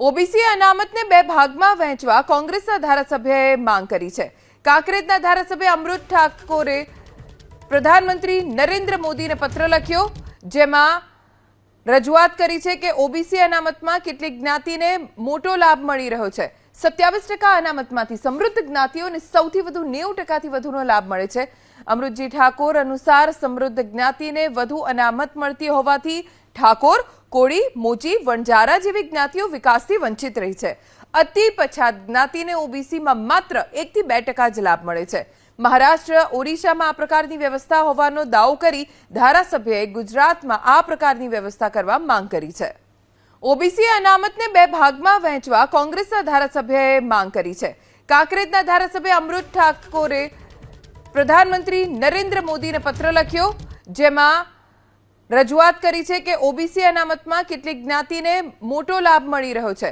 OBC અનામતને બે ભાગમાં વહેંચવા કોંગ્રેસના ધારાસભ્યએ માંગ કરી છે. કાંકરેજના ધારાસભ્ય અમૃત ઠાકોરે પ્રધાનમંત્રી નરેન્દ્ર મોદીને પત્ર લખ્યો, જેમાં રજૂઆત કરી છે કે ઓબીસી અનામતમાં કેટલીક જ્ઞાતિને મોટો લાભ મળી રહ્યો છે. સત્યાવીસ ટકા અનામતમાંથી સમૃદ્ધ જ્ઞાતિઓને સૌથી વધુ નેવું ટકાથી વધુનો લાભ મળે છે. અમૃતજી ઠાકોર અનુસાર સમૃદ્ધ જ્ઞાતિને વધુ અનામત મળતી હોવાથી ઠાકોર કોળી મોચી વણઝારા જેવી જ્ઞાતિઓ વિકાસથી વંચિત રહી છે. અતિ પછાત જ્ઞાતિને ઓબીસીમાં માત્ર એકથી બે ટકા જ લાભ મળે છે. મહારાષ્ટ્ર ઓડિશામાં આ પ્રકારની વ્યવસ્થા હોવાનો દાવો કરી ધારાસભ્યએ ગુજરાતમાં આ પ્રકારની વ્યવસ્થા કરવા માંગ કરી છે. ઓબીસી અનામતને બે ભાગમાં વહેંચવા કોંગ્રેસના ધારાસભ્યએ માંગ કરી છે. કાંકરેજના ધારાસભ્ય અમૃત ઠાકોરે પ્રધાનમંત્રી નરેન્દ્ર મોદીને પત્ર લખ્યો, જેમાં રજૂઆત કરી છે કે ઓબીસી અનામતમાં કેટલીક જ્ઞાતિને મોટો લાભ મળી રહ્યો છે.